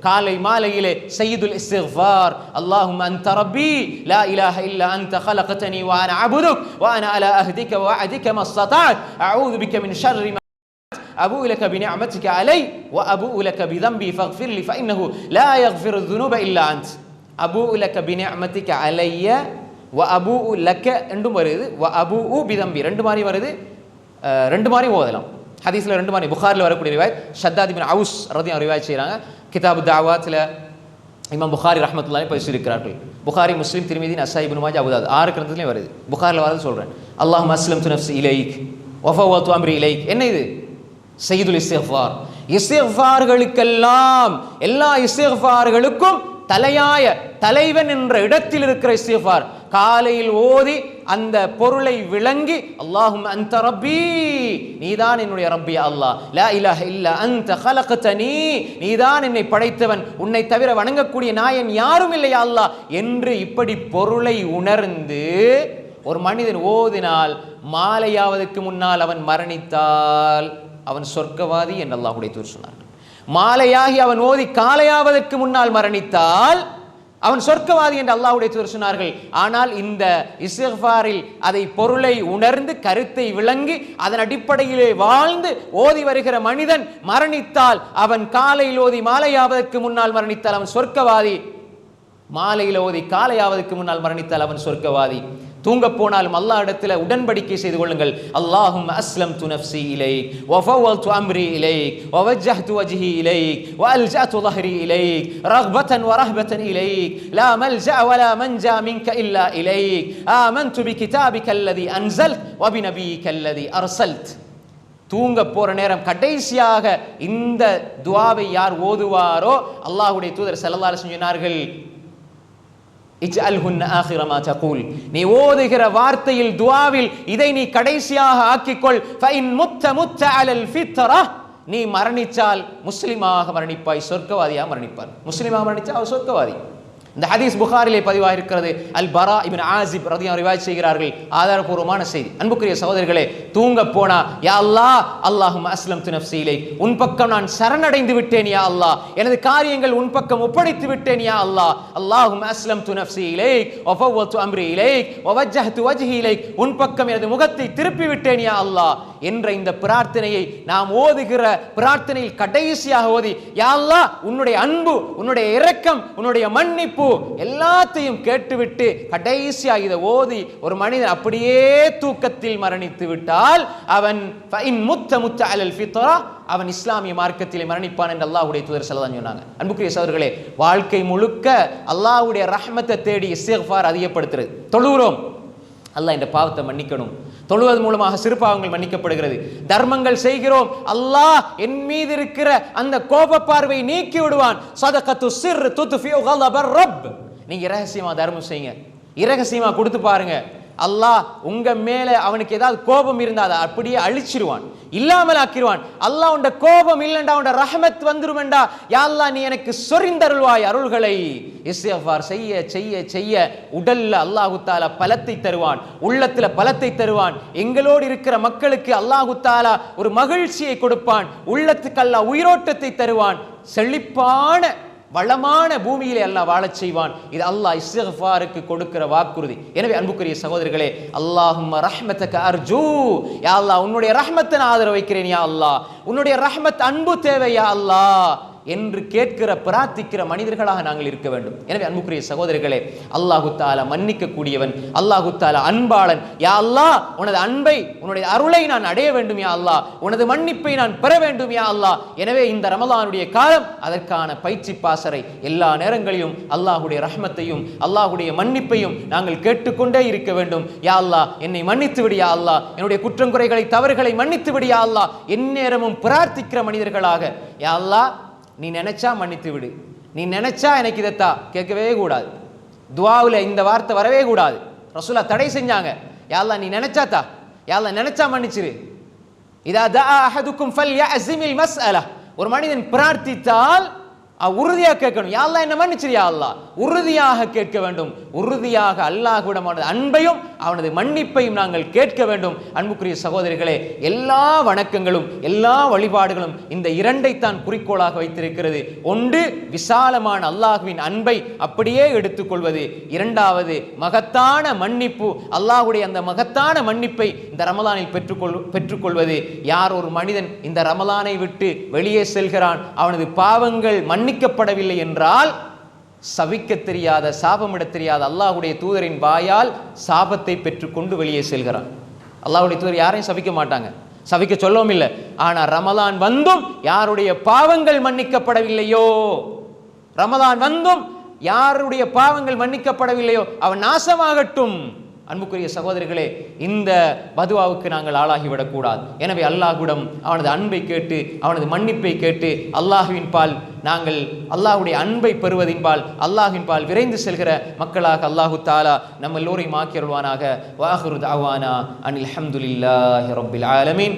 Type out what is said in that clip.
காலை மாலையிலே சையதுல் இஸ்திக்ஃபார் அல்லாஹும் அன்த ரப்பி லா இலாஹ இல்லா அன்த خلقتني وانا عبدك وانا على عهدك ووعدك ما استطعت اعوذ بك من شر ما أبوء لك بنعمتك علي وأبوء لك بذنبي فاغفر لي فإنه لا يغفر الذنوب إلا أنت أبوء لك بنعمتك علي وأبوء لك ரெண்டும் வருது وأبوء بذنبي ரெண்டு மாதிரி வருது அஹ், ரெண்டு மாதிரி ஓதலாம் ஹதீஸில் ரெண்டு மாதிரி. புகாரில் வரக்கூடிய ரிவாய் ஷத்தாதிபின் அவுஸ் ரதியம் ரிவாய் செய்கிறாங்க கிதாபு தாவாத்தில் இமாம் புகாரி ரஹமத்துல்லாஹி பேசியிருக்கிறார்கள் புகாரி முஸ்லீம் திருமதி அசாய் இப்னு அபுதாத் ஆறு கிரந்தத்துலேயும் வருது. புகாரில் வரது சொல்கிறேன் அல்லாஹ் அஸ்லம் து இலைக் வஃபவத்து அம்ரி இலைக். என்ன இது? செய்துல் இஸ்திஃபார். இஸ்திஃபார்களுக்கெல்லாம் எல்லா இஸ்திஃபார்களுக்கும் தலையாய தலைவன் என்ற இடத்தில் இருக்கிற இஸ்திஃபார். காலையில் ஓதி அந்த பொருளை விளங்கி அல்லாஹும் அந்த ரப்பி நீதான் என்னுடைய ரப்பி அல்லாஹ். லா இலாஹ இல்ல அந்த ஹலகத்தனி நீதான் என்னை படைத்தவன். உன்னை தவிர வணங்கக்கூடிய நாயன் யாரும் இல்லையா அல்லாஹ். என்று இப்படி பொருளை உணர்ந்து ஒரு மனிதன் ஓதினால் மாலையாவதற்கு முன்னால் அவன் மரணித்தால் அவன் சொர்க்கவாதி என்று அல்லாஹுடைய தூர் சொன்னார் மாலையாகி அவன் ஓதி காலையாவதற்கு முன்னால் மரணித்தால் அவன் சொர்க்கவாதி என்று அல்லாஹ்வுடைய தூதர் சொன்னார்கள். ஆனால் இந்த இஸ்திக்ஃபாரில் அதை பொருளை உணர்ந்து கருத்தை விளங்கி அதன் அடிப்படையிலே வாழ்ந்து ஓதி வருகிற மனிதன் மரணித்தால் அவன் காலையில் ஓதி மாலையாவதற்கு முன்னால் மரணித்தால் அவன் சொர்க்கவாதி. மாலையில் ஓதி காலையாவதற்கு முன்னால் மரணித்தால் அவன் சொர்க்கவாதி. தூங்க போனாலும் அல்லா இடத்துல உடன்படிக்கை செய்து கொள்ளுங்கள். அல்லாஹும் அஸ்லம் துனப்சி இலைக் வஃபவல் துஅம்ரி இலைக் வவஜஹ்து வஜ்ஹி இலைக் வஅல்ஜஅது ظஹ்ரி இலைக் ரஹ்பத்தன் வரஹ்பத்தன் இலைக் லா மல்ஜஅ வலா மன்ஜா மின்க இல்லா இலைக் ஆமன்து பிகிதாபிக அல்லதி அன்சல்த் வபிநபியிக அல்லதி அர்சல்த் தூங்க போகிற நேரம் கடைசியாக இந்த துவாவை யார் ஓதுவாரோ அல்லாஹுடைய தூதர் செல்லல்லாரு சொன்னார்கள் நீ ஓதுகிற வார்த்தையில் துவாவில் இதை நீ கடைசியாக ஆக்கிக்கொள். முத்த முத்த அலல் நீ மரணிச்சால் முஸ்லிமாக மரணிப்பாய் சொர்க்கவாதியாக மரணிப்பார் முஸ்லிமாக மரணிச்சா அவர் சொர்க்கவாதி. இந்த ஹதீஸ் புகாரிலே பதிவாக இருக்கிறது அல் பரா இபின் ஆசிப் ரதியம் ரிவாய் செய்கிறார்கள். ஆதாரபூர்வமான செய்தி. அன்புக்குரிய சகோதரர்களே தூங்க போனா யா அல்லாஹ் அல்லாஹும் அஸ்லம் து உன் பக்கம் நான் சரணடைந்து விட்டேன் யா அல்லாஹ். எனது காரியங்கள் உன் பக்கம் ஒப்படைத்து விட்டேன் யா அல்லாஹ். அல்லாஹும் அஸ்லம் து நஃப்ஸி இலைக் வஃபவ்வத்து அம்ரி இலைக் வஜ்ஹி இலைக் உன் பக்கம் எனது முகத்தை திருப்பி விட்டேன் யா அல்லாஹ். என்ற இந்த பிரார்த்தனையை நாம் ஓதுகிற பிரார்த்தனையில் கடைசியாக ஓதி யாழ்லா உன்னுடைய அன்பு உன்னுடைய இரக்கம் உன்னுடைய மன்னிப்பு எல்லாத்தையும் கேட்டுவிட்டு கடைசியாக இதை ஓதி ஒரு மனிதன் அப்படியே தூக்கத்தில் மரணித்து விட்டால் அவன் முத்த முத்த அலல் ஃபித்ரா அவன் இஸ்லாமிய மார்க்கத்திலே மரணிப்பான் என்று அல்லாஹுடைய தூதர் சொல்லதான் சொன்னாங்க. அன்புக்குரிய சோதர்களே வாழ்க்கை முழுக்க அல்லாஹ்வுடைய ரஹமத்தை தேடி இஸ்திக்ஃபார் அதிகப்படுத்துறது. தொழுகிறோம். அல்லாஹ் இந்த பாவத்தை மன்னிக்கணும். தொழுவது மூலமாக சிறுபாவங்கள் மன்னிக்கப்படுகிறது. தர்மங்கள் செய்கிறோம். அல்லாஹ் என் மீது இருக்கிற அந்த கோப பார்வை நீக்கி விடுவான். சதகத்து சிர் துத்ஃபியு கலபர் ரப். நீங்க இரகசியமாக தர்மம் செய்யுங்க. இரகசியமா கொடுத்து பாருங்க. அல்லாஹ் உங்க மேல அவனுக்கு ஏதாவது கோபம் இருந்தால் அதை அப்படியே அழிச்சிருவான் இல்லாமல் ஆக்கிடுவான் அல்லாஹ் உண்ட கோபம் இல்லைண்டா உண்ட ரஹமத் வந்துருமெண்டா. யா அல்லாஹ் நீ எனக்கு சொரிந்தருள்வாய் அருள்களை. இஸ்திக்ஃபார் செய்ய செய்ய செய்ய உடல்ல அல்லாஹுத்தால பலத்தை தருவான் உள்ளத்துல பலத்தை தருவான். எங்களோடு இருக்கிற மக்களுக்கு அல்லாஹுத்தாலா ஒரு மகிழ்ச்சியை கொடுப்பான் உள்ளத்துக்கு உயிரோட்டத்தை தருவான். செழிப்பான வளமான பூமியிலே அல்லாஹ் வாழச் செய்வான். இது அல்லாஹ் இஸ்ஃபாருக்கு கொடுக்கிற வாக்குறுதி. எனவே அன்புக்குரிய சகோதரர்களே அல்லாஹும் ரஹ்மத்தக அர்ஜூ. யா அல்லாஹ் உன்னுடைய ரஹ்மத்தை நான் ஆதரவு வைக்கிறேன் யா அல்லாஹ். உன்னுடைய ரஹ்மத் அன்பு தேவை யா அல்லாஹ். என்று கேட்கிற பிரார்த்திக்கிற மனிதர்களாக நாங்கள் இருக்க வேண்டும். எனவே அன்புக்குரிய சகோதரிகளே அல்லாஹு தாலா மன்னிக்க கூடியவன் அல்லாஹு தாலா அன்பாளன். யா அல்லாஹ் உனது அன்பை உன்னுடைய அருளை நான் அடைய வேண்டும் யா அல்லாஹ் உனது மன்னிப்பை நான் பெற வேண்டும் யா அல்லாஹ் எனவே இந்த ரமலானுடைய காலம் அதற்கான பயிற்சி பாசறை எல்லா நேரங்களிலும் அல்லாஹுடைய ரஹ்மத்தையும் அல்லாஹுடைய மன்னிப்பையும் நாங்கள் கேட்டுக்கொண்டே இருக்க வேண்டும். யா அல்லாஹ் என்னை மன்னித்து விடியா அல்லா. அல்லாஹ் என்னுடைய குற்றங்குறைகளை தவறுகளை மன்னித்து விடியா அல்லா. அல்லாஹ் எந்நேரமும் பிரார்த்திக்கிற மனிதர்களாக யா அல்லாஹ் நீ நினைச்சா மன்னித்து விடு. நீ நினைச்சா எனக்கு இதைத்தா. கேட்கவே கூடாது. துவாவில் இந்த வார்த்தை வரவே கூடாது. ரசூலா தடை செஞ்சாங்க. யாழ்லா நீ நினைச்சாத்தா யாழ்லா நினைச்சா மன்னிச்சிரு. இதா தா அஹதுக்கும் ஃபல் மஸ் அலா ஒரு மனிதன் பிரார்த்தித்தால் உறுதியாக கேட்கணும். யா என்ன மன்னிச்சிரியா அல்லாஹ்? உறுதியாக கேட்க வேண்டும். உறுதியாக அல்லாஹ்விடம் அன்பையும் அவனது மன்னிப்பையும் நாங்கள் கேட்க வேண்டும். அன்புக்குரிய சகோதரிகளே எல்லா வணக்கங்களும் எல்லா வழிபாடுகளும் இந்த இரண்டைத்தான் குறிக்கோளாக வைத்திருக்கிறது. ஒன்று விசாலமான அல்லாஹ்வின் அன்பை அப்படியே எடுத்துக்கொள்வது. இரண்டாவது மகத்தான மன்னிப்பு. அல்லாஹுடைய அந்த மகத்தான மன்னிப்பை இந்த ரமலானில் பெற்றுக்கொள் பெற்றுக்கொள்வது. யார் ஒரு மனிதன் இந்த ரமலானை விட்டு வெளியே செல்கிறான்? அவனது பாவங்கள் மன்னிக்கப்படவில்லை என்றால் சவிக்க தெரியாத சாபமிட தெரியாத அல்லாஹுடைய தூதரின் வாயால் சாபத்தை பெற்றுக்கொண்டு வெளியே செல்கிறான். அல்லாஹுடைய தூதர் யாரையும் சபிக்க மாட்டாங்க. சபிக்க சொல்லவும் இல்லை. ஆனால் ரமலான் வந்தும் யாருடைய பாவங்கள் மன்னிக்கப்படவில்லையோ? ரமலான் வந்தும் யாருடைய பாவங்கள் மன்னிக்கப்படவில்லையோ? அவன் நாசமாகட்டும். அன்புக்குரிய சகோதரிகளே இந்த பதுவாவுக்கு நாங்கள் ஆளாகிவிடக்கூடாது. எனவே அல்லாஹ்விடம் அவனது அன்பை கேட்டு அவனது மன்னிப்பை கேட்டு அல்லாஹுவின் பால் நாங்கள் அல்லாஹுடைய அன்பை பெறுவதின் பால் பால் விரைந்து செல்கிற மக்களாக அல்லாஹு தாலா நம்ம எல்லோரையும் ஆக்கியருள்வானாக வாஹுரு தாவானா அனில் அஹமதுல்லாஹி ரப்பில் ஆலமீன்.